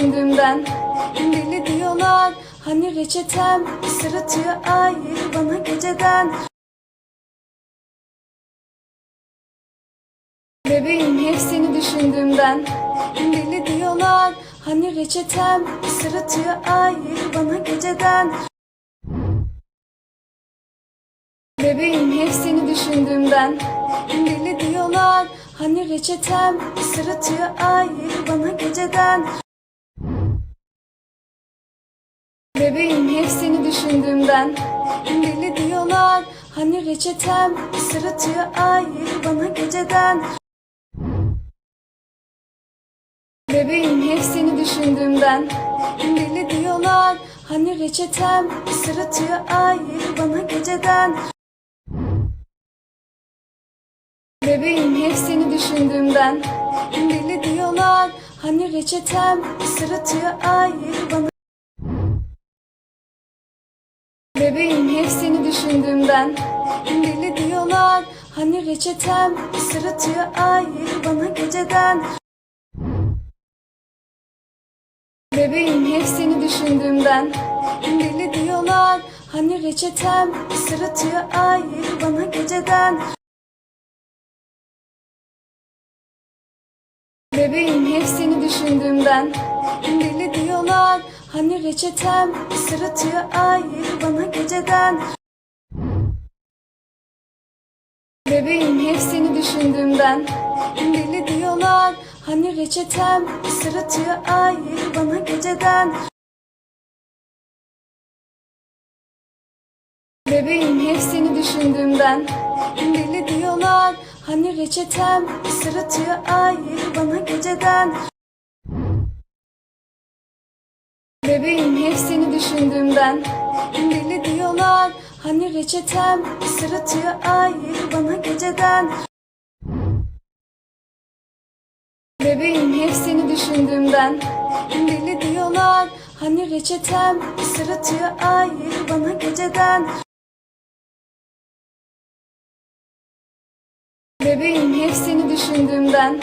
düşündüğümden Deli diyorlar hani reçetem Sırıtıyor ay bana geceden. Bebeğim hep seni düşündüğümden. Deli diyorlar hani reçetem Sırıtıyor ay bana geceden. Bebeğim hep seni düşündüğümden. Deli diyorlar hani reçetem Sırıtıyor ay bana geceden seni düşündüğümden. Deli diyorlar hani reçetem Sırıtıyor ay bana geceden. Bebeğim hep seni düşündüğümden. Deli diyorlar hani reçetem Sırıtıyor ay bana geceden. Bebeğim hep seni düşündüğümden. Deli diyorlar hani reçetem Sırıtıyor ay bana Bebeğim hep seni düşündüğümden. Deli diyorlar hani reçetem Sırıtıyor ay bana geceden. Bebeğim hep seni düşündüğümden. Deli diyorlar hani reçetem Sırıtıyor ay bana geceden. Bebeğim hep seni düşündüğümden. Deli hani reçetem Sırıtıyor ay bana geceden? Bebeğim hep seni düşündüğümden. Deli diyorlar hani reçetem Sırıtıyor ay bana geceden? Bebeğim hep seni düşündüğümden. Deli diyorlar hani reçetem Sırıtıyor ay bana geceden seni düşündüğümden. Deli diyorlar hani reçetem Sırıtıyor ay bana geceden. Bebeğim hep seni düşündüğümden. Deli diyorlar hani reçetem Sırıtıyor ay bana geceden. Bebeğim hep seni düşündüğümden.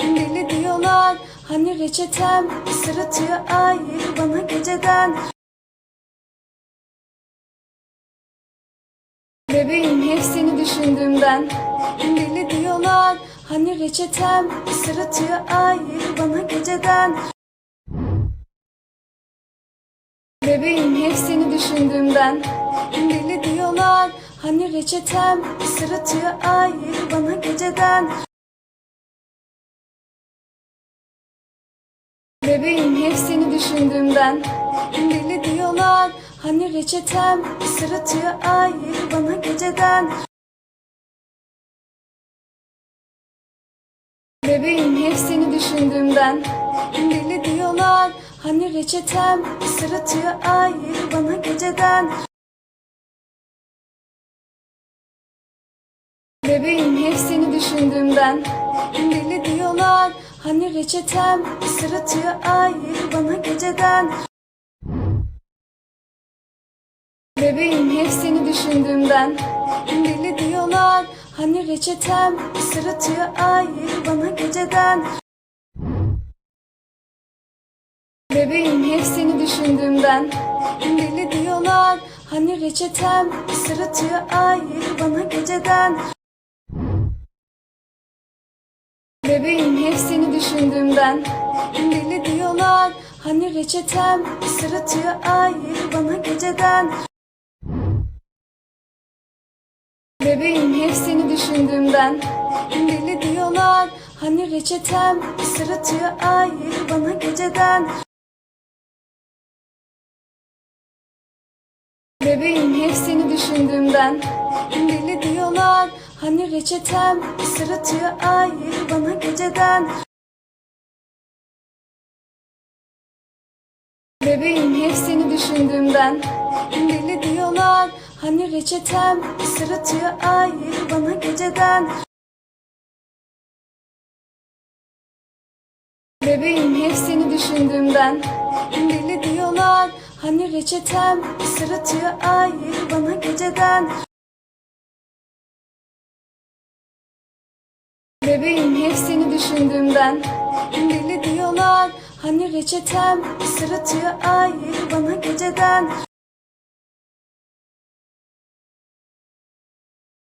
Deli diyorlar hani reçetem Sırıtıyor ay bana geceden düşündüğümden. Deli diyorlar hani reçetem Sırıtıyor ay bana geceden. Bebeğim hep seni düşündüğümden. Deli diyorlar hani reçetem Sırıtıyor ay bana geceden. Bebeğim hep seni düşündüğümden. Deli diyorlar hani reçetem Sırıtıyor ay bana geceden Bebeğim hep seni düşündüğümden. Deli diyorlar hani reçetem Sırıtıyor ay bana geceden. Bebeğim hep seni düşündüğümden. Deli diyorlar hani reçetem Sırıtıyor ay bana geceden. Bebeğim hep seni düşündüğümden. Deli diyorlar hani reçetem Sırıtıyor ay bana geceden. Bebeğim hep seni düşündüğümden. Deli diyorlar hani reçetem Sırıtıyor ay bana geceden. Bebeğim hep seni düşündüğümden. Deli diyorlar hani reçetem Sırıtıyor ay bana geceden Bebeğim hep seni düşündüğümden. Deli diyorlar hani reçetem Sırıtıyor ay bana geceden. Bebeğim hep seni düşündüğümden. Deli diyorlar hani reçetem Sırıtıyor ay bana geceden Bebeğim hep seni düşündüğümden. Deli diyorlar hani reçetem Sırıtıyor ay bana geceden. Bebeğim hep seni düşündüğümden. Deli diyorlar hani reçetem Sırıtıyor ay bana geceden. Bebeğim hep seni düşündüğümden. Deli Hani reçetem sırıtıyor ay bana geceden